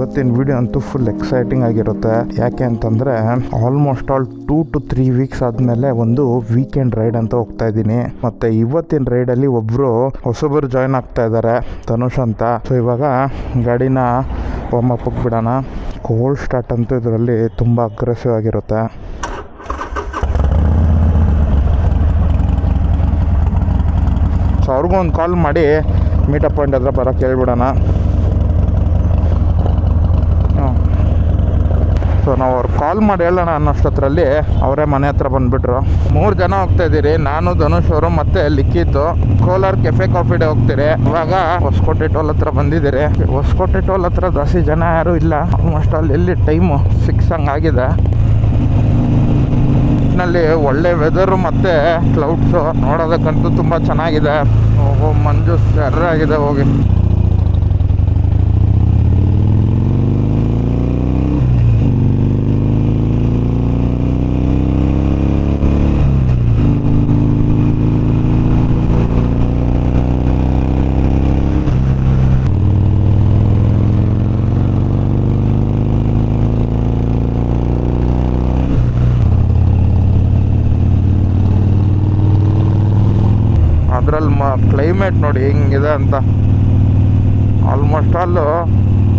ಇವತ್ತಿನ ವಿಡಿಯೋ ಅಂತೂ full exciting ಆಗಿರುತ್ತೆ. ಯಾಕೆ ಅಂತಂದರೆ almost all two to three weeks ಆದಮೇಲೆ ಒಂದು ವೀಕೆಂಡ್ ರೈಡ್ ಅಂತ ಹೋಗ್ತಾ ಇದ್ದೀನಿ. ಮತ್ತು ಇವತ್ತಿನ ರೈಡಲ್ಲಿ ಒಬ್ಬರು ಹೊಸಬರು ಜಾಯ್ನ್ ಆಗ್ತಾ ಇದ್ದಾರೆ ಧನುಷ್ ಅಂತ. ಸೊ ಇವಾಗ ಗಾಡಿನ ವಾಮಪ್ ಬಿಡೋಣ ಕೋಲ್ಡ್ ಸ್ಟಾರ್ಟ್ ಅಂತೂ ಇದರಲ್ಲಿ ತುಂಬ ಅಗ್ರೆಸಿವ್ ಆಗಿರುತ್ತೆ. ಸೊ ಅವ್ರಿಗೂ ಒಂದು ಕಾಲ್ ಮಾಡಿ ಮೀಟಪ್ ಪಾಯಿಂಟ್ ಹತ್ರ ಬರೋಕ್ಕೆ ಹೇಳ್ಬಿಡೋಣ. ಸೊ ನಾವು ಅವ್ರು ಕಾಲ್ ಮಾಡಿ ಹೇಳೋಣ ಅನ್ನೋಷ್ಟೊತ್ತರಲ್ಲಿ ಅವರೇ ಮನೆ ಹತ್ರ ಬಂದುಬಿಟ್ರು. ಮೂರು ಜನ ಹೋಗ್ತಾ ಇದ್ದೀರಿ, ನಾನು, ಧನುಷ್ ಅವರು ಮತ್ತೆ ಲಿಖಿತು. ಕೋಲಾರ್ ಕೆಫೆ ಕಾಫಿ ಡೇ ಹೋಗ್ತೀರಿ. ಇವಾಗ ಹೊಸಕೋಟೆ ಟೋಲ್ ಹತ್ರ ಬಂದಿದ್ದೀರಿ. ಹೊಸಕೋಟೆ ಟೋಲ್ ಹತ್ರ ಜಾಸ್ತಿ ಜನ ಯಾರು ಇಲ್ಲ. ಆಲ್ಮೋಸ್ಟ್ ಅಲ್ಲಿ ಎಲ್ಲಿ ಟೈಮು ಸಿಕ್ಸ್ ಹಂಗಾಗಿದೆ ನಲ್ಲಿ ಒಳ್ಳೆ ವೆದರು ಮತ್ತು ಕ್ಲೌಡ್ಸು ನೋಡೋದಕ್ಕಂತೂ ತುಂಬ ಚೆನ್ನಾಗಿದೆ. ಮಂಜು ಸರ್ರಾಗಿದೆ ಹೋಗಿ. ಮ ಕ್ಲೈಮೇಟ್ ನೋಡಿ ಹೆಂಗಿದೆ ಅಂತ. ಆಲ್ಮೋಸ್ಟ್ ಆಲು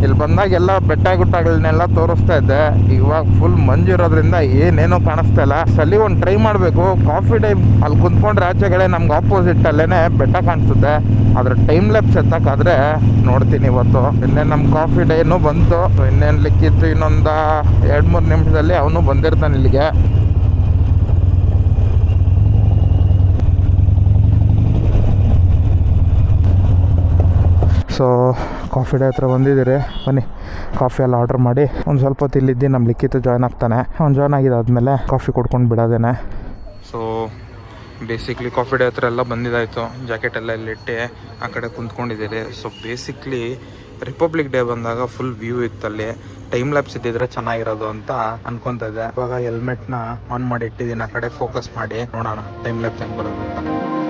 ಇಲ್ಲಿ ಬಂದಾಗೆಲ್ಲ ಬೆಟ್ಟ ಗುಟ್ಟಗಳನ್ನೆಲ್ಲ ತೋರಿಸ್ತಾ ಇದ್ದೆ. ಇವಾಗ ಫುಲ್ ಮಂಜು ಇರೋದ್ರಿಂದ ಏನೇನೋ ಕಾಣಿಸ್ತಾ ಇಲ್ಲ. ಸಲಿ ಒಂದು ಟ್ರೈ ಮಾಡಬೇಕು. ಕಾಫಿ ಟೈಮ್ ಅಲ್ಲಿ ಕುಂತ್ಕೊಂಡ್ರೆ ಆಚೆಗಡೆ ನಮ್ಗೆ ಆಪೋಸಿಟ್ ಅಲ್ಲೇ ಬೆಟ್ಟ ಕಾಣಿಸುತ್ತೆ. ಅದ್ರ ಟೈಮ್ ಲೆಪ್ಸ್ ಎತ್ತಕ್ಕಾದ್ರೆ ನೋಡ್ತೀನಿ ಇವತ್ತು. ಇನ್ನೇನು ನಮ್ಮ ಕಾಫಿ ಡೇನು ಬಂತು. ಇನ್ನೇನು ಲಿಕ್ಕಿತ್ತು ಇನ್ನೊಂದು ಎರಡು ಮೂರು ನಿಮಿಷದಲ್ಲಿ ಅವನು ಬಂದಿರ್ತಾನೆ ಇಲ್ಲಿಗೆ. ಸೊ ಕಾಫಿ ಡೇ ಹತ್ರ ಬಂದಿದ್ದೀರಿ. ಬನ್ನಿ ಕಾಫಿ ಎಲ್ಲ ಆರ್ಡರ್ ಮಾಡಿ. ಒಂದು ಸ್ವಲ್ಪ ಹೊತ್ತು ಇಲ್ಲಿದ್ದು ನಮ್ಮ ಲಿಕ್ಕಿತ್ತು ಜಾಯ್ನ್ ಆಗ್ತಾನೆ. ಅವ್ನು ಜಾಯ್ನ್ ಆಗಿದ್ದಾದಮೇಲೆ ಕಾಫಿ ಕೊಡ್ಕೊಂಡು ಬಿಡೋದೇನೆ. ಸೊ ಬೇಸಿಕ್ಲಿ ಕಾಫಿ ಡೇ ಹತ್ರ ಎಲ್ಲ ಬಂದಿದ್ದಾಯಿತು. ಜಾಕೆಟ್ ಎಲ್ಲ ಇಲ್ಲಿಟ್ಟು ಆ ಕಡೆ ಕುಂತ್ಕೊಂಡಿದ್ದೀರಿ. ಸೊ ಬೇಸಿಕ್ಲಿ ರಿಪಬ್ಲಿಕ್ ಡೇ ಬಂದಾಗ ಫುಲ್ ವ್ಯೂ ಇತ್ತಲ್ಲಿ ಟೈಮ್ ಲ್ಯಾಪ್ಸ್ ಇದ್ದಿದ್ರೆ ಚೆನ್ನಾಗಿರೋದು ಅಂತ ಅನ್ಕೊಂತ ಇದ್ದೆ. ಇವಾಗ ಹೆಲ್ಮೆಟ್ನ ಆನ್ ಮಾಡಿ ಇಟ್ಟಿದ್ದೀನಿ, ಆ ಕಡೆ ಫೋಕಸ್ ಮಾಡಿ. ನೋಡೋಣ ಟೈಮ್ ಲ್ಯಾಪ್ಸ್ ಹೆಂಗೆ ಬರೋದು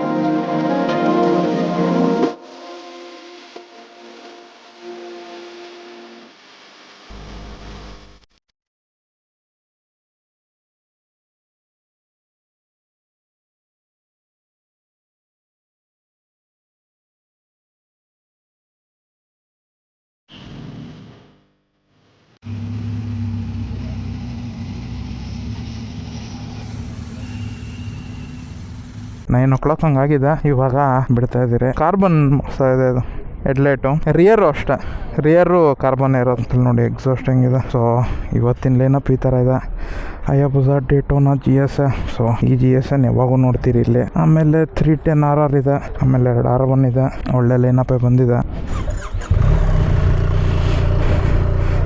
ನೈನ್ ಓ ಕ್ಲಾಕ್ ಹಂಗಾಗಿದೆ ಇವಾಗ ಬಿಡ್ತಾ ಇದ್ದೀರಿ. ಕಾರ್ಬನ್ ಇದೆ ಅದು. ಹೆಡ್ಲೈಟು ರಿಯರು ಅಷ್ಟೇ. ರಿಯರು ಕಾರ್ಬನ್ ಇರೋದಂತ ನೋಡಿ ಎಕ್ಸಾಸ್ಟ್ ಹೆಂಗಿದೆ ಸೊ ಇವತ್ತಿನ ಲೈನಪ್ ಈ ಥರ ಇದೆ. ಅಯ್ಯಬುಜ Daytona G S A so ಈ ಜಿ ಎಸ್ ಎನ್ ಯಾವಾಗೂ ನೋಡ್ತೀರಿ ಇಲ್ಲಿ. ಆಮೇಲೆ ತ್ರೀ ಟೆನ್ ಆರ್ ಆರ್ ಇದೆ. ಆಮೇಲೆ ಎರಡು ಆರ್ ಒನ್ ಇದೆ. ಒಳ್ಳೆ ಲೈನಪ್ಪೇ ಬಂದಿದೆ.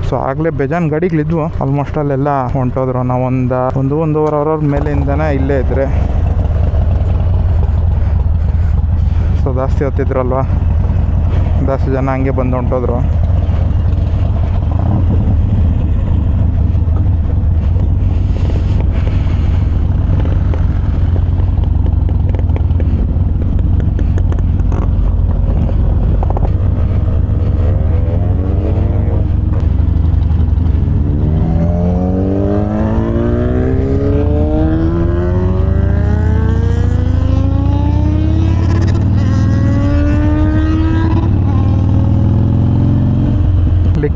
ಸೊ ಆಗಲೇ ಬೇಜಾನ್ ಗಾಡಿಗಳಿದ್ವು. ಆಲ್ಮೋಸ್ಟ್ ಅಲ್ಲೆಲ್ಲ ಹೊಂಟೋದ್ರು. ನಾವು ಒಂದು ಒಂದು ಒಂದೂವರೆ ಅವರ್ ಮೇಲಿಂದನೇ ಇಲ್ಲೇ ಇದ್ರೆ. ಸೊ ಜಾಸ್ತಿ ಹೊತ್ತಿದ್ರಲ್ವ? ಜಾಸ್ತಿ ಜನ ಹಂಗೆ ಬಂದು ಹೊಂಟೋದ್ರು.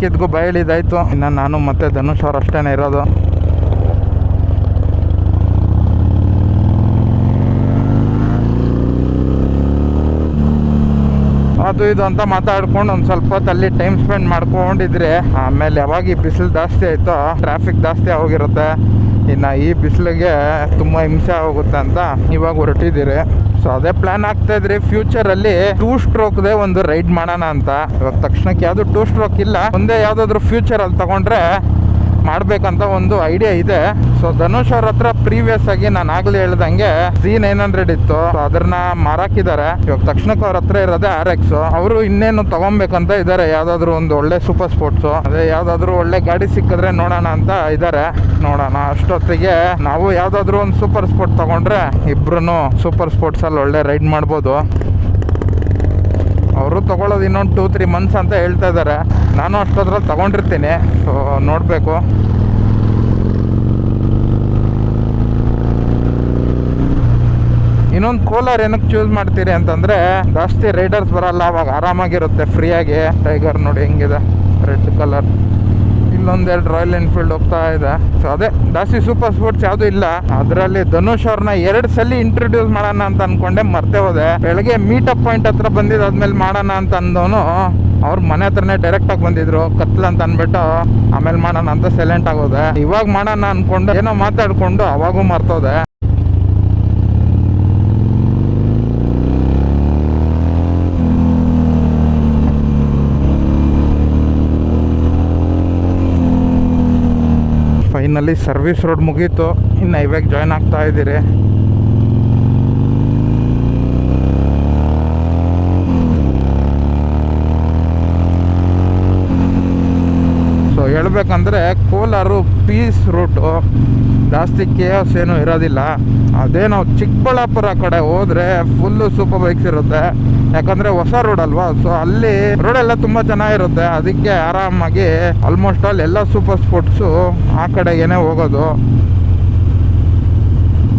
ಲಿಕ್ಕಿದ್ಗೂ ಬಯಲಿದಾಯ್ತು. ಇನ್ನು ನಾನು ಮತ್ತೆ ಧನುಷ್ ಅವ್ರು ಅಷ್ಟೇ ಇರೋದು. ಅದು ಇದು ಅಂತ ಮಾತಾಡ್ಕೊಂಡು ಒಂದು ಸ್ವಲ್ಪ ಹೊತ್ತು ಅಲ್ಲಿ ಟೈಮ್ ಸ್ಪೆಂಡ್ ಮಾಡ್ಕೊಂಡಿದ್ರೆ, ಆಮೇಲೆ ಯಾವಾಗ ಈ ಬಿಸಿಲು ಜಾಸ್ತಿ ಆಯಿತೋ ಟ್ರಾಫಿಕ್ ಜಾಸ್ತಿ ಹೋಗಿರುತ್ತೆ ಇನ್ನು ಈ ಬಿಸಿಲಿಗೆ ತುಂಬ ಹಿಂಸೆ ಹೋಗುತ್ತೆ ಅಂತ ಇವಾಗ ಹೊರಟಿದ್ದೀರಿ. ಸೊ ಅದೇ ಪ್ಲಾನ್ ಆಗ್ತಾ ಇದ್ರಿ ಫ್ಯೂಚರಲ್ಲಿ ಟೂ ಸ್ಟ್ರೋಕ್ ದೇ ಒಂದು ರೈಡ್ ಮಾಡೋಣ ಅಂತ. ಇವಾಗ ತಕ್ಷಣಕ್ಕೆ ಯಾವುದು ಟೂ ಸ್ಟ್ರೋಕ್ ಇಲ್ಲ. ಒಂದೇ ಫ್ಯೂಚರ್ ಅಲ್ಲಿ ತಗೊಂಡ್ರೆ ಮಾಡ್ಬೇಕಂತ ಒಂದು ಐಡಿಯಾ ಇದೆ. ಸೊ ಧನುಷ್ ಅವ್ರ ಹತ್ರ ಪ್ರೀವಿಯಸ್ ಆಗಿ ನಾನು ಆಗ್ಲೇ ಹೇಳ್ದಂಗೆ ಸಿ ನೈನ್ ಹಂಡ್ರೆಡ್ ಇತ್ತು. ಅದನ್ನ ಮಾರಾಕಿದ್ದಾರೆ. ಇವಾಗ ತಕ್ಷಣಕ್ಕೆ ಅವ್ರ ಹತ್ರ ಇರೋದೇ ಆರ್ ಎಕ್ಸ್ ಅವರು ಇನ್ನೇನು ತಗೊಬೇಕಂತ ಇದ್ದಾರೆ ಯಾವ್ದಾದ್ರು ಒಂದು ಒಳ್ಳೆ ಸೂಪರ್ ಸ್ಪೋರ್ಟ್ಸ್ ಅದೇ ಯಾವ್ದಾದ್ರು ಒಳ್ಳೆ ಗಾಡಿ ಸಿಕ್ಕಿದ್ರೆ ನೋಡೋಣ ಅಂತ ಇದ್ದಾರೆ ನೋಡೋಣ. ಅಷ್ಟೊತ್ತಿಗೆ ನಾವು ಯಾವ್ದಾದ್ರು ಒಂದು ಸೂಪರ್ ಸ್ಪೋರ್ಟ್ ತಗೊಂಡ್ರೆ ಇಬ್ರು ಸೂಪರ್ ಸ್ಪೋರ್ಟ್ಸ್ ಅಲ್ಲಿ ಒಳ್ಳೆ ರೈಡ್ ಮಾಡ್ಬೋದು. ಅವ್ರ ತೊಗೊಳ್ಳೋದು ಇನ್ನೊಂದು ಟೂ ತ್ರೀ ಮಂತ್ಸ್ ಅಂತ ಹೇಳ್ತಾ ಇದ್ದಾರೆ. ನಾನು ಅಷ್ಟೊದ್ರಲ್ಲಿ ತಗೊಂಡಿರ್ತೀನಿ. ಸೊ ನೋಡಬೇಕು. ಇನ್ನೊಂದು ಕೋಲಾರ್ ಏನಕ್ಕೆ ಚೂಸ್ ಮಾಡ್ತೀರಿ ಅಂತಂದರೆ, ಜಾಸ್ತಿ ರೈಡರ್ಸ್ ಬರಲ್ಲ ಅವಾಗ ಆರಾಮಾಗಿರುತ್ತೆ ಫ್ರೀಯಾಗಿ ಟೈಗರ್ ನೋಡಿ ಹೆಂಗಿದೆ ರೆಡ್ ಕಲರ್ ಇಲ್ಲೊಂದೆರಡು ರಾಯಲ್ ಎನ್ಫೀಲ್ಡ್ ಹೋಗ್ತಾ ಇದೆ. ಸೊ ಅದೇ ದಾಸಿ ಸೂಪರ್ ಸ್ಪೋರ್ಟ್ಸ್ ಯಾವುದು ಇಲ್ಲ. ಅದರಲ್ಲಿ ಧನುಷ್ ಅವ್ರನ್ನ ಎರಡು ಸಲ ಇಂಟ್ರೊಡ್ಯೂಸ್ ಮಾಡೋಣ ಅಂತ ಅನ್ಕೊಂಡೆ, ಮರ್ತೆ ಹೋದೆ. ಬೆಳಗ್ಗೆ ಮೀಟಪ್ ಪಾಯಿಂಟ್ ಹತ್ರ ಬಂದಿದ್ದಾದ್ಮೇಲೆ ಮಾಡೋಣ ಅಂತ ಅಂದವನು, ಅವ್ರ ಮನೆ ಹತ್ರನೇ ಡೈರೆಕ್ಟ್ ಆಗಿ ಬಂದಿದ್ರು. ಕತ್ಲ ಅಂತ ಅನ್ಬಿಟ್ಟು, ಆಮೇಲೆ ಮಾಡೋಣ ಅಂತ ಸೈಲೆಂಟ್ ಆಗೋದೆ ಇವಾಗ ಮಾಡೋಣ ಅನ್ಕೊಂಡು, ಏನೋ ಮಾತಾಡ್ಕೊಂಡು, ಅವಾಗೂ ಮರ್ತೋದೆ. ಫೈನಲಿ ಸರ್ವಿಸ್ ರೋಡ್ ಮುಗೀತು. ಇನ್ನು ಹೈವೇಗೆ ಜಾಯ್ನ್ ಆಗ್ತಾ ಇದ್ದೀರಿ. ಹೇಳ್ಬೇಕಂದ್ರೆ ಕೋಲಾರು ಪೀಸ್ ರೂಟು ಜಾಸ್ತಿ ಕೇಸ್ ಏನೂ ಇರೋದಿಲ್ಲ. ಅದೇ ನಾವು ಚಿಕ್ಕಬಳ್ಳಾಪುರ ಕಡೆ ಹೋದರೆ ಫುಲ್ಲು ಸೂಪರ್ ಬೈಕ್ಸ್ ಇರುತ್ತೆ. ಯಾಕಂದ್ರೆ ಹೊಸ ರೋಡ್ ಅಲ್ವಾ? ಸೊ ಅಲ್ಲಿ ರೋಡ್ ತುಂಬ ತುಂಬಾ ಚೆನ್ನಾಗಿರುತ್ತೆ. ಅದಕ್ಕೆ ಆರಾಮಾಗಿ ಆಲ್ಮೋಸ್ಟ್ ಆಲ್ ಎಲ್ಲ ಸೂಪರ್ ಸ್ಪೋರ್ಟ್ಸು ಆ ಕಡೆಗೇನೆ ಹೋಗೋದು.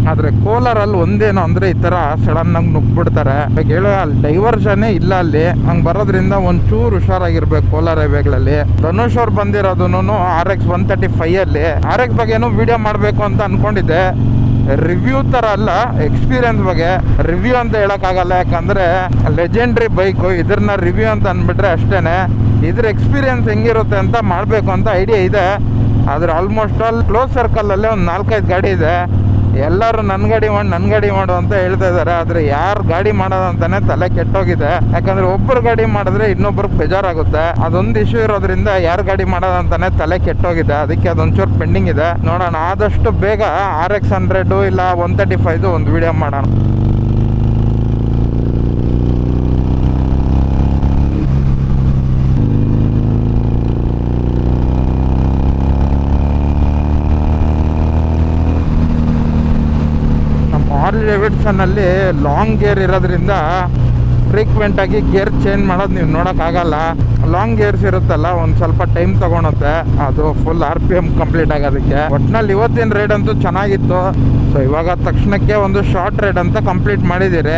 ಆದ್ರೆ ಕೋಲಾರಲ್ಲಿ ಒಂದೇನೋ ಅಂದ್ರೆ ಈ ತರ ಸಡನ್ ಆಗಿ ನುಗ್ಬಿಡ್ತಾರೆ. ಹೇಳೋ, ಅಲ್ಲಿ ಡೈವರ್ಷನ್ ಇಲ್ಲ ಅಲ್ಲಿ. ಹಂಗ್ ಬರೋದ್ರಿಂದ ಒಂಚೂರು ಹುಷಾರಾಗಿರ್ಬೇಕು ಕೋಲಾರ ಹೈವೇಗಳಲ್ಲಿ. ಧನುಷ್ ಅವ್ರು ಬಂದಿರೋದು R X one thirty five ಅಲ್ಲಿ. ಆರ್ ಎಕ್ಸ್ ಬಗ್ಗೆ ಏನೋ ವಿಡಿಯೋ ಮಾಡ್ಬೇಕು ಅಂತ ಅನ್ಕೊಂಡಿದ್ದೆ. ರಿವ್ಯೂ ತರ ಅಲ್ಲ ಎಕ್ಸ್ಪೀರಿಯನ್ಸ್ ಬಗ್ಗೆ. ರಿವ್ಯೂ ಅಂತ ಹೇಳೋಕ್ಕಾಗಲ್ಲ, ಯಾಕಂದ್ರೆ ಲೆಜೆಂಡ್ರಿ ಬೈಕು ಇದ್ರನ್ನ ರಿವ್ಯೂ ಅಂತ ಅಂದ್ಬಿಟ್ರೆ ಅಷ್ಟೇನೆ. ಇದ್ರ ಎಕ್ಸ್ಪೀರಿಯನ್ಸ್ ಹೆಂಗಿರುತ್ತೆ ಅಂತ ಮಾಡಬೇಕು ಅಂತ ಐಡಿಯಾ ಇದೆ. ಆದ್ರೆ ಆಲ್ಮೋಸ್ಟ್ ಆಲ್ ಕ್ಲೋಸ್ ಸರ್ಕಲ್ ಅಲ್ಲೇ ಒಂದು ನಾಲ್ಕೈದು ಗಾಡಿ ಇದೆ. ಎಲ್ಲರೂ ನನ್ನ ಗಾಡಿ ಮಾಡಿ ನನ್ನ ಗಾಡಿ ಮಾಡು ಅಂತ ಹೇಳ್ತಾ ಇದ್ದಾರೆ. ಆದರೆ ಯಾರು ಗಾಡಿ ಮಾಡೋದಂತಾನೆ ತಲೆ ಕೆಟ್ಟೋಗಿದೆ. ಯಾಕಂದ್ರೆ ಒಬ್ಬರು ಗಾಡಿ ಮಾಡಿದ್ರೆ ಇನ್ನೊಬ್ರಿಗೆ ಬೇಜಾರಾಗುತ್ತೆ. ಅದೊಂದು ಇಶ್ಯೂ ಇರೋದ್ರಿಂದ ಯಾರು ಗಾಡಿ ಮಾಡೋದಂತಾನೆ ತಲೆ ಕೆಟ್ಟೋಗಿದೆ. ಅದಕ್ಕೆ ಅದೊಂಚೂರು ಪೆಂಡಿಂಗ್ ಇದೆ. ನೋಡೋಣ. ಆದಷ್ಟು ಬೇಗ ಆರ್ ಎಕ್ಸ್ ಹಂಡ್ರೆಡು ಇಲ್ಲ ಒನ್ ತರ್ಟಿ ಫೈವ್ದು ಒಂದು ವಿಡಿಯೋ ಮಾಡೋಣ. ನಮ್ಮ ಹಾರ್ಲಿ ಡೇವಿಡ್ಸನ್ನಲ್ಲಿ ಲಾಂಗ್ ಗೇರ್ ಇರೋದ್ರಿಂದ ಫ್ರೀಕ್ವೆಂಟಾಗಿ ಗೇರ್ ಚೇಂಜ್ ಮಾಡೋದು ನೀವು ನೋಡೋಕ್ಕಾಗಲ್ಲ. ಲಾಂಗ್ ಗೇರ್ಸ್ ಇರುತ್ತಲ್ಲ, ಒಂದು ಸ್ವಲ್ಪ ಟೈಮ್ ತಗೊಳುತ್ತೆ. ಅದು full R P M complete ಆಗೋದಕ್ಕೆ. ಒಟ್ನಲ್ಲಿ ಇವತ್ತಿನ ರೈಡ್ ಅಂತೂ ಚೆನ್ನಾಗಿತ್ತು. ಸೊ ಇವಾಗ ತಕ್ಷಣಕ್ಕೆ ಒಂದು ಶಾರ್ಟ್ ರೈಡ್ ಅಂತ ಕಂಪ್ಲೀಟ್ ಮಾಡಿದ್ದೀರಿ.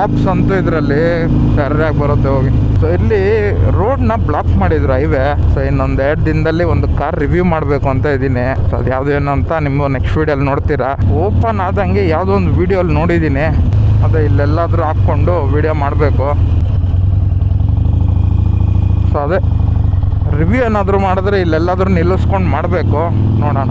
ಬಾಬ್ಸ್ ಅಂತೂ ಇದರಲ್ಲಿ ಸರಿಯಾಗಿ ಬರುತ್ತೆ ಹೋಗಿ. ಸೊ ಇಲ್ಲಿ ರೋಡ್ನ ಬ್ಲಾಕ್ ಮಾಡಿದ್ರು ಹೈವೇ ಸೊ ಇನ್ನೊಂದು ಎರಡು ದಿನದಲ್ಲಿ ಒಂದು ಕಾರ್ ರಿವ್ಯೂ ಮಾಡಬೇಕು ಅಂತ ಇದ್ದೀನಿ. ಸೊ ಅದು ಯಾವುದು ಏನು ಅಂತ ನಿಮ್ಮ ನೆಕ್ಸ್ಟ್ ವೀಡಿಯೋಲಿ ನೋಡ್ತೀರಾ. ಓಪನ್ ಆದಂಗೆ ಯಾವುದೋ ಒಂದು ವೀಡಿಯೋಲಿ ನೋಡಿದ್ದೀನಿ. ಅದೇ ಇಲ್ಲೆಲ್ಲಾದರೂ ಹಾಕ್ಕೊಂಡು ವಿಡಿಯೋ ಮಾಡಬೇಕು. ಸೊ ಅದೇ ರಿವ್ಯೂ ಏನಾದರೂ ಮಾಡಿದ್ರೆ ಇಲ್ಲೆಲ್ಲಾದರೂ ನಿಲ್ಲಿಸ್ಕೊಂಡು ಮಾಡಬೇಕು. ನೋಡೋಣ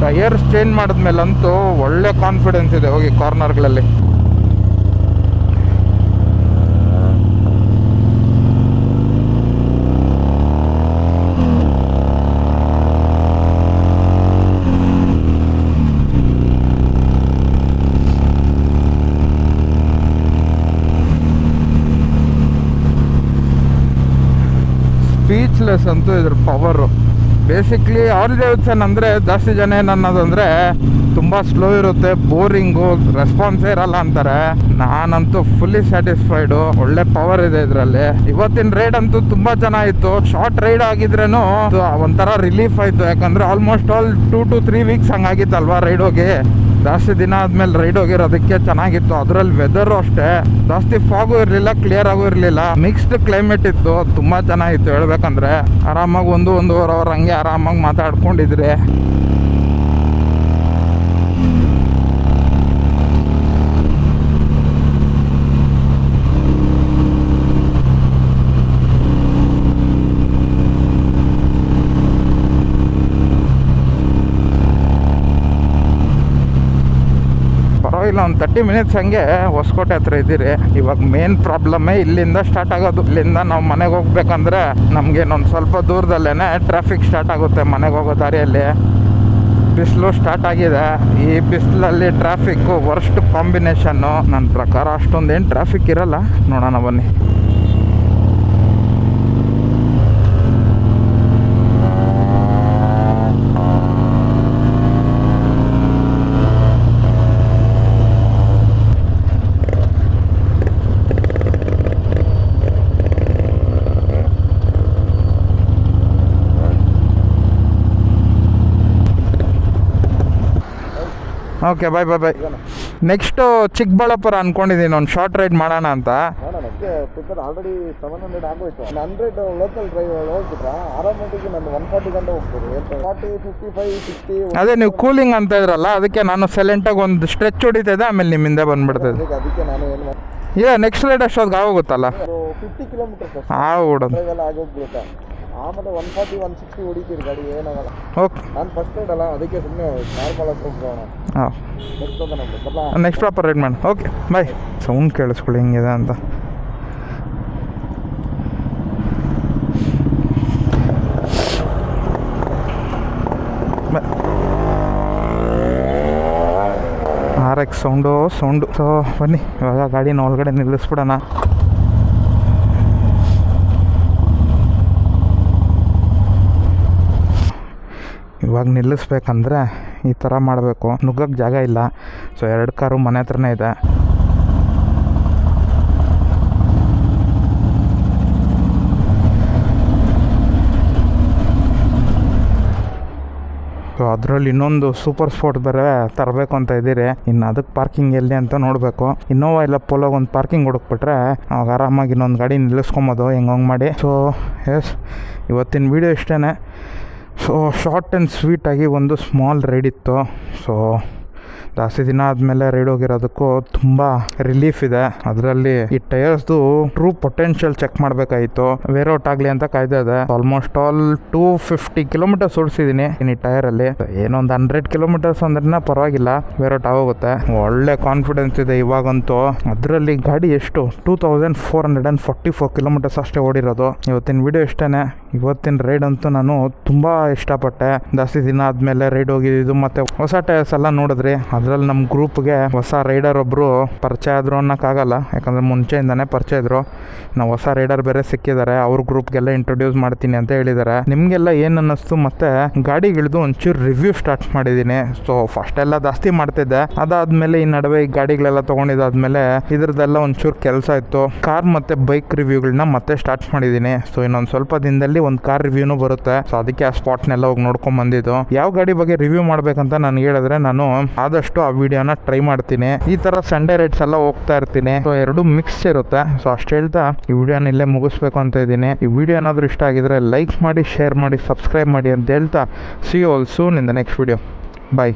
ಟೈರ್ಸ್ ಚೇಂಜ್ ಮಾಡಿದ್ಮೇಲಂತೂ ಒಳ್ಳೆ ಕಾನ್ಫಿಡೆನ್ಸ್ ಇದೆ ಹೋಗಿ ಕಾರ್ನರ್ಗಳಲ್ಲಿ ಸ್ಪೀಚ್ಲೆಸ್ ಅಂತೂ ಇದ್ರ ಪವರು ಬೇಸಿಕ್ಲಿ ಆಲ್ ಡೇವಿಡ್ಸನ್ ಅಂದರೆ ಜಾಸ್ತಿ ಜನ ಏನನ್ನೋದಂದರೆ ತುಂಬ ಸ್ಲೋ ಇರುತ್ತೆ ಬೋರಿಂಗು ರೆಸ್ಪಾನ್ಸೇ ಇರಲ್ಲ ಅಂತಾರೆ. ನಾನಂತೂ ಫುಲ್ಲಿ ಸ್ಯಾಟಿಸ್ಫೈಡು ಒಳ್ಳೆ ಪವರ್ ಇದೆ ಇದರಲ್ಲಿ. ಇವತ್ತಿನ ರೈಡ್ ಅಂತೂ ತುಂಬ ಚೆನ್ನಾಗಿತ್ತು ಶಾರ್ಟ್ ರೈಡ್ ಆಗಿದ್ರೇನು ಒಂಥರ ರಿಲೀಫ್ ಆಯಿತು. ಯಾಕಂದರೆ almost all two to three weeks ಹಂಗಾಗಿತ್ತಲ್ವಾ ride ಹೋಗಿ? ಜಾಸ್ತಿ ದಿನ ಆದ್ಮೇಲೆ ರೈಡ್ ಹೋಗಿರೋದಕ್ಕೆ ಚೆನ್ನಾಗಿತ್ತು. ಅದರಲ್ಲಿ ವೆದರ್ ಅಷ್ಟೇ. ಜಾಸ್ತಿ ಫಾಗು ಇರಲಿಲ್ಲ ಕ್ಲಿಯರ್ ಆಗು ಇರಲಿಲ್ಲ. ಮಿಕ್ಸ್ಡ್ ಕ್ಲೈಮೇಟ್ ಇತ್ತು. ತುಂಬಾ ಚೆನ್ನಾಗಿತ್ತು ಹೇಳ್ಬೇಕಂದ್ರೆ. ಆರಾಮಾಗಿ ಒಂದು ಒಂದೂವರೆ ಅವರ್ ಹಂಗೆ ಆರಾಮಾಗಿ ಮಾತಾಡ್ಕೊಂಡಿದ್ರೆ ಪರವಾಗಿಲ್ಲ ಒಂದು ತರ್ಟಿ ಮಿನಿಟ್ಸ್ ಹಂಗೆ ಹೊಸಕೋಟೆ ಹತ್ರ ಇದ್ದೀರಿ. ಇವಾಗ ಮೇನ್ ಪ್ರಾಬ್ಲಮ್ಮೇ ಇಲ್ಲಿಂದ ಸ್ಟಾರ್ಟ್ ಆಗೋದು. ಇಲ್ಲಿಂದ ನಾವು ಮನೆಗೆ ಹೋಗ್ಬೇಕಂದ್ರೆ ನಮಗೆ ಇನ್ನೊಂದು ಸ್ವಲ್ಪ ದೂರದಲ್ಲೇನೆ ಟ್ರಾಫಿಕ್ ಸ್ಟಾರ್ಟ್ ಆಗುತ್ತೆ ಮನೆಗೆ ಹೋಗೋ ದಾರಿಯಲ್ಲಿ. ಬಿಸಿಲು ಸ್ಟಾರ್ಟ್ ಆಗಿದೆ. ಈ ಬಿಸಿಲಲ್ಲಿ ಟ್ರಾಫಿಕ್ಕು ವರ್ಸ್ಟ್ ಕಾಂಬಿನೇಷನ್ನು ನನ್ನ ಪ್ರಕಾರ ಅಷ್ಟೊಂದೇನು ಟ್ರಾಫಿಕ್ ಇರಲ್ಲ. ನೋಡೋಣ ಬನ್ನಿ. Okay bye bye bye next Chikkaballapura ಅನ್ಕೊಂಡಿದ್ದೀನಿ ಒಂದು ಶಾರ್ಟ್ ರೈಡ್ ಮಾಡೋಣ ಅಂತ. ಆಲ್ರೆಡಿ ಸೆವೆನ್ ಹಂಡ್ರೆಡ್ ಆಗೋಯ್ತು. ಹಂಡ್ರೆಡ್ ಲೋಕಲ್ ಡ್ರೈವ್ ಹೋಗ್ಬಿಟ್ರೆ ಆರಾಮಾಗಿ ನಾನು ಒನ್ ಫಾರ್ಟಿ ಗಂಟೆ ಹೋಗ್ಬೋದು. ಫಾರ್ಟಿ ಫಿಫ್ಟಿ ಫೈವ್ ಸಿಕ್ಸ್ಟಿ ಅದೇ ನೀವು ಕೂಲಿಂಗ್ ಅಂತ ಇದ್ರಲ್ಲ ಅದಕ್ಕೆ ನಾನು ಸೈಲೆಂಟಾಗಿ ಒಂದು ಸ್ಟ್ರೆಚ್ ಹೊಡಿತಿದ್ದೆ ಆಮೇಲೆ ನಿಮ್ಮಿಂದ ಬಂದ್ಬಿಡ್ತದೆ. ಅದಕ್ಕೆ ನಾನು ಏನು ಈಗ ನೆಕ್ಸ್ಟ್ ರೈಡ್ ಅಷ್ಟೊತ್ತಿಗೆ ಆಗೋಗುತ್ತಲ್ಲ? ಫಿಫ್ಟಿ ಕಿಲೋಮೀಟರ್ ಆಗೋಗ್ಬಿಡುತ್ತೆ ಆಮೇಲೆ ಒನ್ ಫಾರ್ಟಿ ಒನ್ ಸಿಕ್ಸ್ಟಿ ಹೊಡಿತೀರಿ ಗಾಡಿ ಏನಾಗಲ್ಲ ಓಕೆ ನಾನು ಫಸ್ಟ್ ರೈಡ್ ಅಲ್ಲ ಅದಕ್ಕೆ ಸುಮ್ಮನೆ ನಾರ್ಮಲ್ ಆಗಿ ಹೋಗೋಣ ಹಾಂ ನೆಕ್ಸ್ಟ್ ಹೋಗೋಣ ಬರ್ಲಾ ನೆಕ್ಸ್ಟ್ ಪ್ರಾಪರ್ ರೈಡ್ ಮಾಡಿ ಓಕೆ ಬಾಯ್ ಸೌಂಡ್ ಕೇಳಿಸ್ಕೊಳ್ಳಿ ಹೆಂಗಿದೆ ಅಂತ R X sound sound so ಬನ್ನಿ. ಇವಾಗ ಗಾಡಿನ ಒಳಗಡೆ ನಿಲ್ಲಿಸ್ಬಿಡೋಣ. ಇವಾಗ ನಿಲ್ಲಿಸ್ಬೇಕಂದ್ರೆ ಈ ಥರ ಮಾಡಬೇಕು. ನುಗ್ಗಕ್ಕೆ ಜಾಗ ಇಲ್ಲ. ಸೊ ಎರಡು ಕಾರು ಮನೆ ಹತ್ರನೇ ಇದೆ. ಸೊ ಅದರಲ್ಲಿ ಇನ್ನೊಂದು ಸೂಪರ್ ಸ್ಪೋರ್ಟ್ ಬೇರೆ ತರಬೇಕು ಅಂತ ಇದ್ದೀರಿ. ಇನ್ನು ಅದಕ್ಕೆ ಪಾರ್ಕಿಂಗ್ ಎಲ್ಲಿ ಅಂತ ನೋಡಬೇಕು. ಇನ್ನೋವಾ ಇಲ್ಲ ಪೋಲೋಗೆ ಒಂದು ಪಾರ್ಕಿಂಗ್ ಹುಡುಕ್ಬಿಟ್ರೆ ಅವಾಗ ಆರಾಮಾಗಿ ಇನ್ನೊಂದು ಗಾಡಿ ನಿಲ್ಲಿಸ್ಕೊಬೋದು. ಹೆಂಗೆ ಮಾಡಿ. ಸೊ ಎಸ್ ಇವತ್ತಿನ ವೀಡಿಯೋ ಇಷ್ಟೇ ಸೊ ಶಾರ್ಟ್ ಆ್ಯಂಡ್ ಸ್ವೀಟಾಗಿ ಒಂದು ಸ್ಮಾಲ್ ರೈಡ್ ಇತ್ತು. ಸೊ ಜಾಸ್ತಿ ದಿನ ಆದಮೇಲೆ ರೈಡ್ ಹೋಗಿರೋದಕ್ಕೂ ತುಂಬಾ ರಿಲೀಫ್ ಇದೆ. ಅದರಲ್ಲಿ ಈ ಟೈರ್ಸ್ದು ಟ್ರೂ ಪೊಟೆನ್ಷಿಯಲ್ ಚೆಕ್ ಮಾಡಬೇಕಾಯಿತು. ಔಟ್ ಆಗ್ಲಿ ಅಂತ ಕಾಯ್ದೆ ಇದೆ. Almost all two fifty kilometres ಓಡಿಸಿದ್ದೀನಿ ಈ ಟೈರಲ್ಲಿ. ಏನೊಂದು ಹಂಡ್ರೆಡ್ ಕಿಲೋಮೀಟರ್ಸ್ ಅಂದ್ರೆ ಪರವಾಗಿಲ್ಲ ವೇರೌಟ್ ಆಗೋಗುತ್ತೆ. ಒಳ್ಳೆ ಕಾನ್ಫಿಡೆನ್ಸ್ ಇದೆ ಇವಾಗಂತೂ. ಅದರಲ್ಲಿ ಗಾಡಿ ಎಷ್ಟು? Two thousand four hundred and forty four kilometres ಅಷ್ಟೇ ಓಡಿರೋದು. ಇವತ್ತಿನ ವಿಡಿಯೋ ಇಷ್ಟೇ ಇವತ್ತಿನ ರೈಡ್ ಅಂತೂ ನಾನು ತುಂಬ ಇಷ್ಟಪಟ್ಟೆ. ಜಾಸ್ತಿ ದಿನ ಆದಮೇಲೆ ರೈಡ್ ಹೋಗಿದ್ದು, ಮತ್ತೆ ಹೊಸ ಟೈರ್ಸ್ ಎಲ್ಲ ನೋಡಿದ್ರಿ. ಅದರಲ್ಲಿ ನಮ್ಮ ಗ್ರೂಪ್ಗೆ ಹೊಸ ರೈಡರ್ ಒಬ್ಬರು ಪರಿಚಯ ಆದರು ಅನ್ನೋಕ್ಕಾಗಲ್ಲ. ಯಾಕಂದರೆ ಮುಂಚೆಯಿಂದನೇ ಪರಿಚಯ ಇದ್ರು. ನಾವು ಹೊಸ ರೈಡರ್ ಬೇರೆ ಸಿಕ್ಕಿದ್ದಾರೆ ಅವ್ರ ಗ್ರೂಪ್ಗೆಲ್ಲ ಇಂಟ್ರೊಡ್ಯೂಸ್ ಮಾಡ್ತೀನಿ ಅಂತ ಹೇಳಿದ್ದಾರೆ ನಿಮಗೆಲ್ಲ ಏನು ಅನ್ನಿಸ್ತು ಮತ್ತು ಗಾಡಿಗಿಳಿದು ಒಂಚೂರು ರಿವ್ಯೂ ಸ್ಟಾರ್ಟ್ ಮಾಡಿದ್ದೀನಿ ಸೊ ಫಸ್ಟ್ ಎಲ್ಲ ಜಾಸ್ತಿ ಮಾಡ್ತಿದ್ದೆ. ಅದಾದಮೇಲೆ ಈ ನಡುವೆ ಈ ಗಾಡಿಗಳೆಲ್ಲ ತೊಗೊಂಡಿದ್ದಾದಮೇಲೆ ಇದ್ರದ್ದೆಲ್ಲ ಒಂಚೂರು ಕೆಲಸ ಇತ್ತು. ಕಾರ್ ಮತ್ತು ಬೈಕ್ ರಿವ್ಯೂಗಳನ್ನ ಮತ್ತೆ ಸ್ಟಾರ್ಟ್ ಮಾಡಿದ್ದೀನಿ ಸೊ ಇನ್ನೊಂದು ಸ್ವಲ್ಪ ದಿನದಲ್ಲಿ ಒಂದು ಕಾರ್ ರಿವ್ಯೂನು ಬರುತ್ತೆ. ಸೊ ಅದಕ್ಕೆ ಆ ಸ್ಪಾಟ್ನೆಲ್ಲ ಹೋಗಿ ನೋಡ್ಕೊಂಡ್ ಬಂದಿದ್ದು ಯಾವ ಗಾಡಿ ಬಗ್ಗೆ ರಿವ್ಯೂ ಮಾಡ್ಬೇಕಂತ ನಾನು ಹೇಳಿದ್ರೆ ನಾನು ಆದಷ್ಟು ಆ ವಿಡಿಯೋನ ಟ್ರೈ ಮಾಡ್ತೀನಿ. ಈ ತರ ಸಂಡೇ ರೈಡ್ಸ್ ಎಲ್ಲ ಹೋಗ್ತಾ ಇರ್ತೀನಿ. ಸೊ ಎರಡು ಮಿಕ್ಸ್ ಇರುತ್ತೆ. ಸೊ ಅಷ್ಟು ಹೇಳ್ತಾ ಈ ವಿಡಿಯೋನ ಇಲ್ಲೇ ಮುಗಿಸ್ಬೇಕು ಅಂತ ಇದ್ದೀನಿ. ಈ ವಿಡಿಯೋ ಏನಾದರೂ ಇಷ್ಟ ಆಗಿದ್ರೆ ಲೈಕ್ ಮಾಡಿ ಶೇರ್ ಮಾಡಿ ಸಬ್ಸ್ಕ್ರೈಬ್ ಮಾಡಿ ಅಂತ ಹೇಳ್ತಾ. See all soon in the next video bye